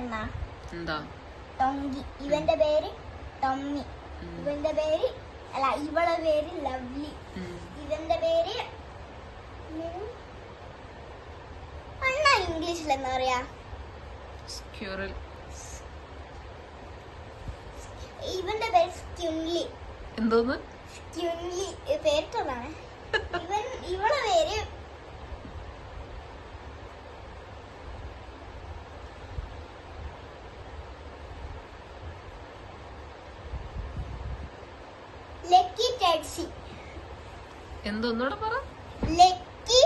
എന്തായിരുന്ന എന്താ? ടൊങ്കി. ഇവന്റെ പേര് ടൊമ്മി. ഇവന്റെ പേര് അല്ല ഇവളെ പേര് ലവ്ലി. ഇവന്റെ പേര് അണ്ണ ഇംഗ്ലീഷിൽ എന്താ പറയാ? സ്ക്യൂറൽ. ഇവന്റെ പേര് സ്ക്യുൻലി എന്തോന്ന്? സ്ക്യുൻലി പേരിട്ടതാണ് ഇവൻ ഇവളെ പേര് ടെഡ്സി എന്തോന്നൂടെ പറ? Lucky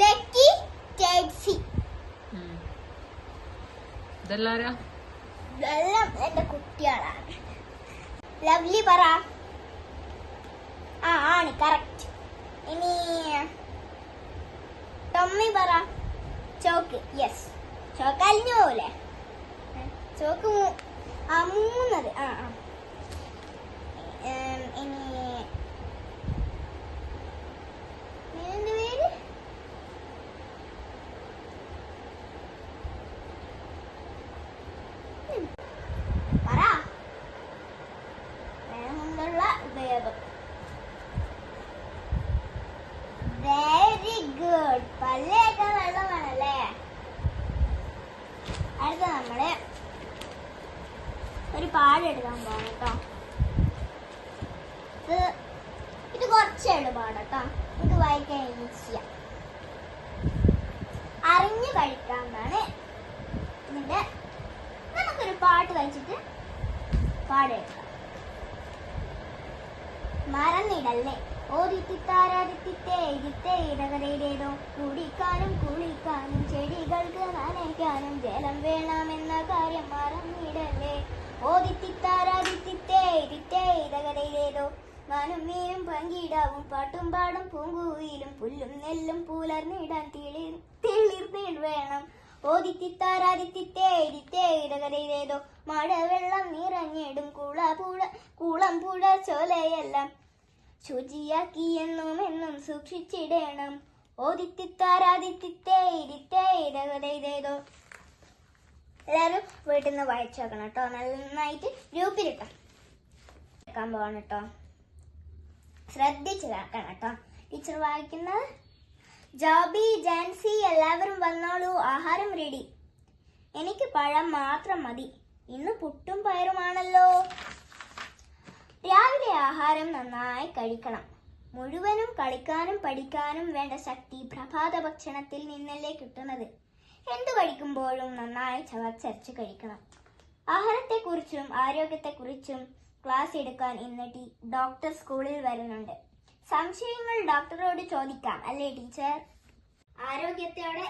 lucky taxi. ഇതെല്ലാരാ? ഇതെല്ലാം എന്റെ കുട്ടികളാണ്. ലവ്ലി പറ. ആ ആണ് കറക്റ്റ് ഇനി ടൊമ്മി പറ. ചോക്ക് യെസ് ചോക്ക് അലിഞ്ഞു പോലെ മൂ- ആ ആ. ഒരു പാടെടുക്കാൻ പോകണം കേട്ടോ. ഇത് ഇത് കുറച്ചേ പാടട്ടോ ഇത് വായിക്കാൻ ഈസിയാ അറിഞ്ഞു കഴിക്കാന്നാണ് ഇതിന്റെ നമുക്കൊരു പാട്ട് വായിച്ചിട്ട് പാടെടുക്കാം മറന്നിടല്ലേ? ഇടകരയിലേതോ കുടിക്കാനും കുളിക്കാനും ചെടികൾക്ക് നനയ്ക്കാനും ജലം വേണമെന്ന കാര്യം മറന്നിടല്ലേ? ഇടകരയിലേതോ മാനും മീനും പങ്കിടാവും പാട്ടും പാടും പൂങ്കുയിലും പുല്ലും നെല്ലും പൂലർന്നിടാൻ തിളി തിളിർന്നിൽ വേണം. ഇടകരയിലേതോ മഴവെള്ളം നിറഞ്ഞിടും കുള പുഴ കുളം പുഴ ചോലയെല്ലാം ശുചിയാക്കിയെന്നും എന്നും സൂക്ഷിച്ചിടണം. ഇടകരയിലേതോ എല്ലാവരും വീട്ടിൽ നിന്ന് വായിച്ചു നോക്കണം കേട്ടോ നന്നായിട്ട് ഗ്രൂപ്പിൽ കേൾക്കാൻ പോകണം കേട്ടോ ശ്രദ്ധിച്ച് കേൾക്കണം കേട്ടോ ടീച്ചർ വായിക്കുന്നത്? ജോബി ജാൻസി എല്ലാവരും വന്നോളൂ. ആഹാരം റെഡി എനിക്ക് പഴം മാത്രം മതി. ഇന്ന് പുട്ടും പയറുമാണല്ലോ. രാവിലെ ആഹാരം നന്നായി കഴിക്കണം. മുഴുവനും കളിക്കാനും പഠിക്കാനും വേണ്ട ശക്തി പ്രഭാത ഭക്ഷണത്തിൽ നിന്നല്ലേ കിട്ടുന്നത്. എന്തു കഴിക്കുമ്പോഴും നന്നായി ചവച്ചരച്ച് കഴിക്കണം. ആഹാരത്തെക്കുറിച്ചും ആരോഗ്യത്തെക്കുറിച്ചും ക്ലാസ് എടുക്കാൻ ഇന്ന് ടീ ഡോക്ടർ സ്കൂളിൽ വരുന്നുണ്ട്. സംശയങ്ങൾ ഡോക്ടറോട് ചോദിക്കാം അല്ലേ ടീച്ചർ? ആരോഗ്യത്തോടെ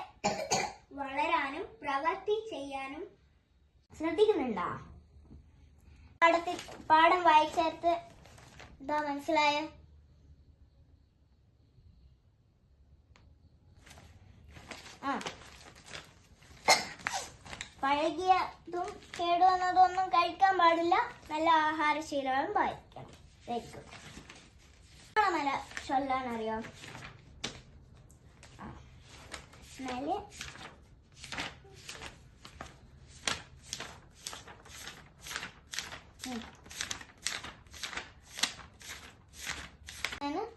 വളരാനും പ്രവൃത്തി ചെയ്യാനും ശ്രദ്ധിക്കുന്നുണ്ടോ? പാഠത്തിൽ പാഠം വായിച്ചേർത്ത് എന്താ മനസ്സിലായ ആ പഴകിയതും കേടുവന്നതൊന്നും കഴിക്കാൻ പാടില്ല. നല്ല ആഹാരശീലവും പാലിക്കണം. വെക്കും നല്ല ചൊല്ലാൻ അറിയോ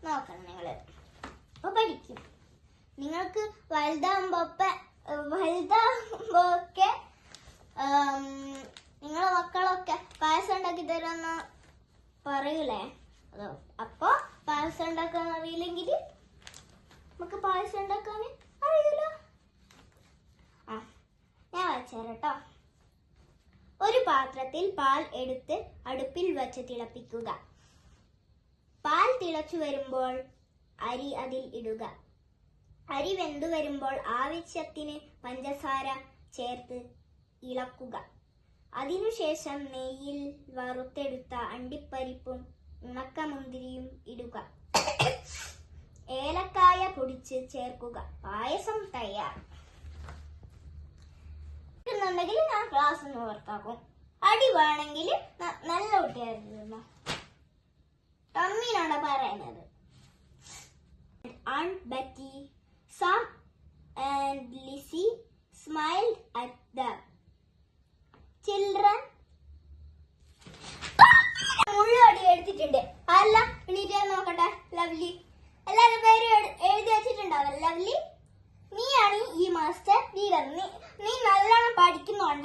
നോക്കണം നിങ്ങൾ. അപ്പൊ പഠിക്കും. നിങ്ങൾക്ക് വലുതാകുമ്പോ വലുതാകുമ്പോ ഒക്കെ നിങ്ങളെ മക്കളൊക്കെ പായസം ഉണ്ടാക്കി തരുമെന്ന് പറയൂലേ? അതോ അപ്പൊ പായസം ഉണ്ടാക്കാൻ അറിയില്ലെങ്കിൽ നമുക്ക് പായസം ഉണ്ടാക്കാൻ അറിയില്ല ആ ഞാൻ കേട്ടോ. ഒരു പാത്രത്തിൽ പാൽ എടുത്ത് അടുപ്പിൽ വച്ച് തിളപ്പിക്കുക. പാൽ തിളച്ചു വരുമ്പോൾ അരി അതിൽ ഇടുക. അരി വെന്തു വരുമ്പോൾ ആവശ്യത്തിന് പഞ്ചസാര ചേർത്ത് ഇളക്കുക. അതിനുശേഷം നെയ്യിൽ വറുത്തെടുത്ത അണ്ടിപ്പരിപ്പും ഉണക്കമുന്തിരിയും ഇടുക. ഏലക്കായ പൊടിച്ച് ചേർക്കുക. പായസം തയ്യാർ. എന്നുണ്ടെങ്കിൽ ഞാൻ ക്ലാസ് ഒന്ന് ഓർത്താക്കും. അടി വേണമെങ്കിൽ നല്ല കുട്ടിയായിരുന്നു. ടമ്മീനാണ് പറയുന്നത്. Aunt Betty, Sam and Lizzie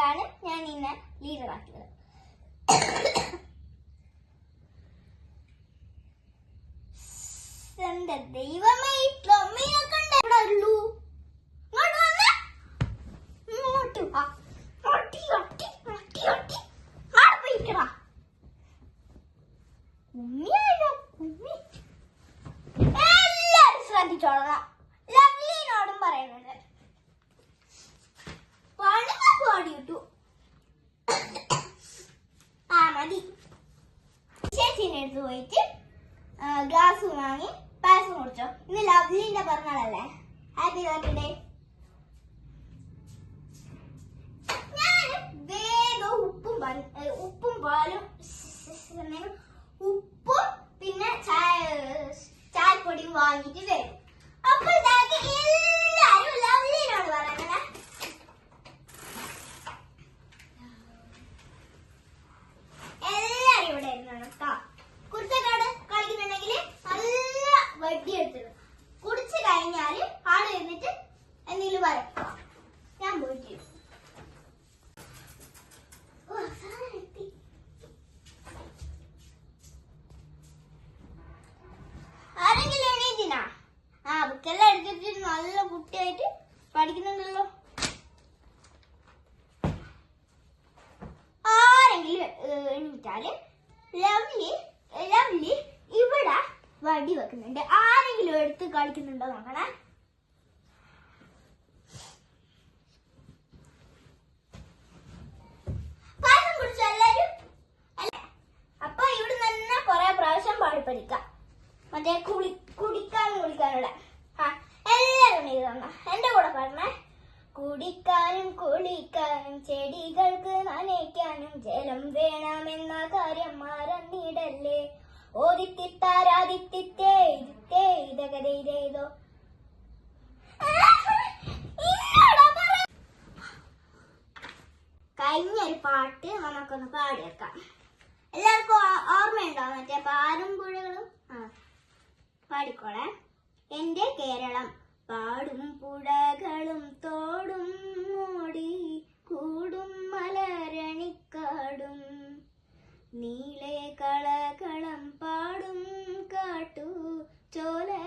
നിന്നെ ലീഡർ ആക്കിയത്. എന്റെ ദൈവമേ. മതി. അടുത്ത് പോയിട്ട് ഗ്ലാസ് വാങ്ങി പായസം കുടിച്ചോ. ഇന്ന് ലവ്ലിന്റെ പറഞ്ഞാളല്ലേ ഹാപ്പി ബർത്ത്ഡേ ഞാൻ വേഗം ഉപ്പും എടുത്തിട്ട് നല്ല കുട്ടിയായിട്ട് പഠിക്കുന്നുണ്ടല്ലോ. ആരെങ്കിലും ലവ്ലി ലവ്ലി ഇവിടെ വടി വെക്കുന്നുണ്ട്. ആരെങ്കിലും എടുത്ത് കളിക്കുന്നുണ്ടോ നോക്കണേ. പ്രാവശ്യം പാടി പഠിക്കാം. മറ്റേ കുളി കുടിക്കാനും കുളിക്കാനുള്ള ആ എല്ലാരും ഇത് തന്ന എന്റെ കൂടെ പറഞ്ഞേ കുടിക്കാനും കുളിക്കാനും ചെടികൾക്ക് നനയ്ക്കാനും ജലം വേണമെന്ന കാര്യം മറന്നിടല്ലേ ഓദിത്തിത്താരാദിത്തിത്തേ ഇതിത്തേ ഇതകതേ ഇതേതോ കഴിഞ്ഞ ഒരു പാട്ട് നമുക്കൊന്ന് പാടിയെടുക്കാം എല്ലാവർക്കും ഓർമ്മയുണ്ടോ മറ്റേ പാലും പുഴകളും? ആ പാടിക്കോളെ. എന്റെ കേരളം. പാടും പുഴകളും തോടും മൂടി കൂടും മലരണിക്കാടും. നീളെ കളകളം പാടും കാട്ടു ചോലയുമാമണിമേടും